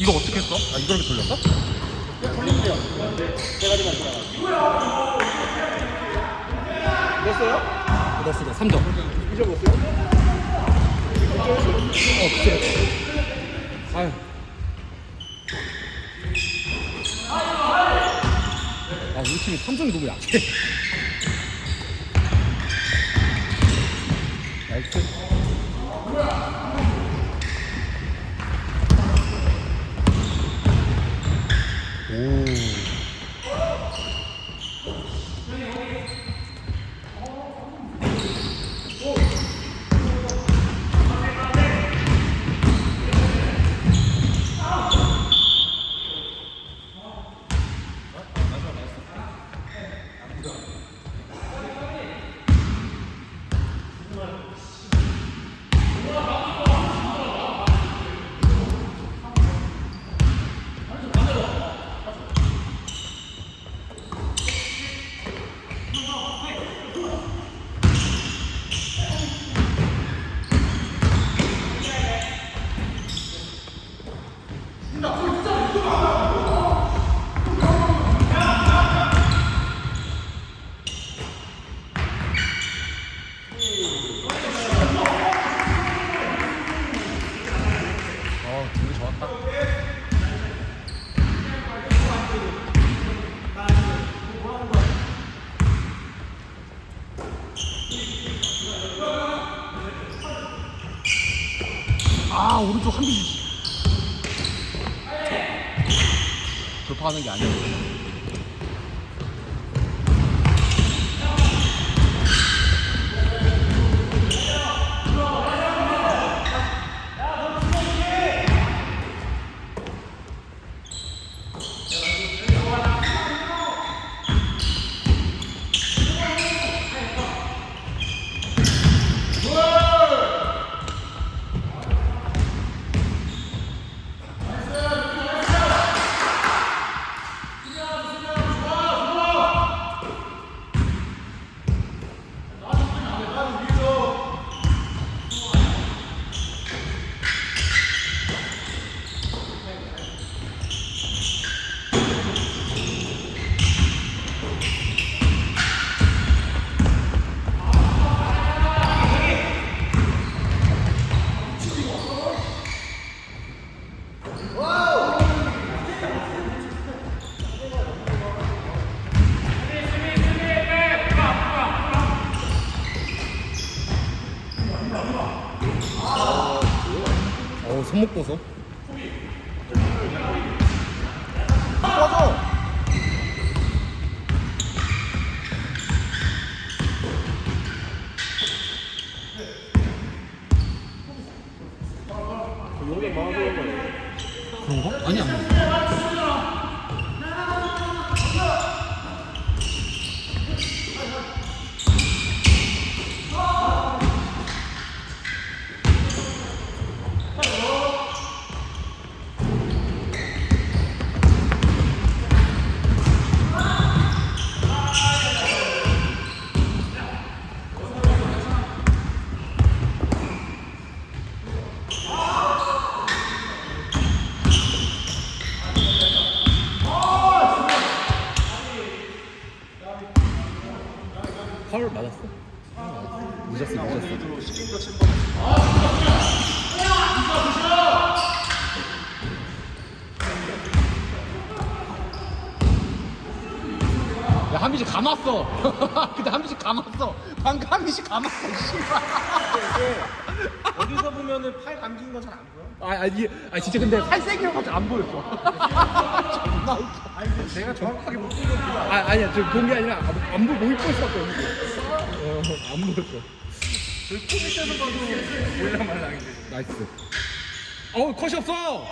이거 어떻게 했어? 아 이걸 돌렸어? 돌리면. 대가리만 돌아가. 넣었어요? 넣었어 3점 잊어먹었어요? 어 그치 아유 아 우리 팀이 3점이 너무 약해 나이스 아, 오른쪽 한비 돌파하는 게 아니야. 어, 손목 보소. 꺼져! 용량 많아서 그런 거예요. 그런 거? 아니, 아니. 파울 맞았어? 늦었어, 늦었어. 야, 한비씨 감았어. 근데 한비씨 감았어. 방금 한비씨 감았어, 씨발. 어디서 보면은 팔 감긴 건 잘 안 보여? 아, 아니, 아, 진짜 근데 팔세기여가지고 안 보였어. 존나 웃겨. 아니 근데 제가 정확하게 못 본건 그거 아, 아니야, 저본 게 아니라 안, 안 보고 못 거야. 어, 안 보였어. 저희 포지션을 봐도 몰랑말랑인데 나이스. 어우, 컷이 없어!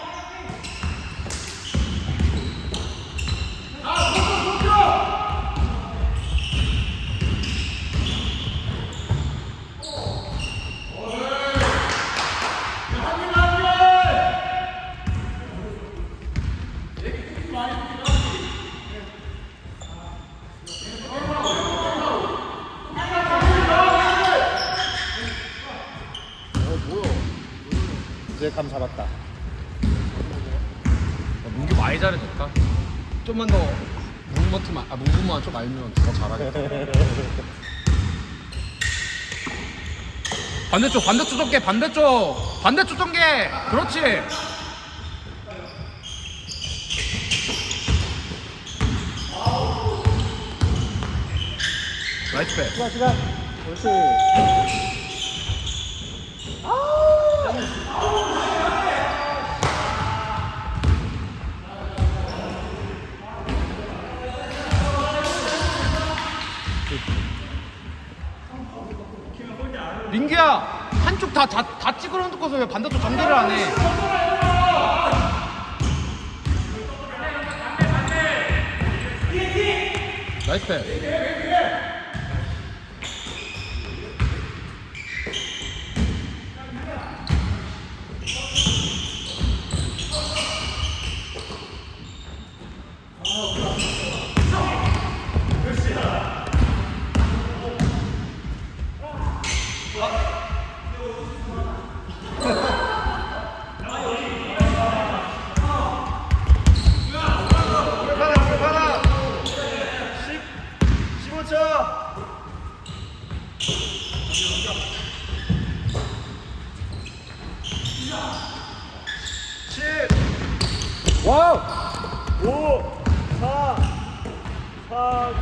이제 감 잡았다 많이 잘해줬다. 좀만 더 무브먼트만, 아 무브만 좀 알면 더 잘하겠다. 반대쪽, 반대쪽 전개, 반대쪽, 반대쪽 전개. 그렇지. 나이스 백. 시간 시간. 그렇지. 민규야 한쪽 다다 찍으러 놓고서 왜 반대쪽 전개를 안 해? 나이스 백. 하나 하나. 10 15초. 칠, 와우. 오, 사, 삼,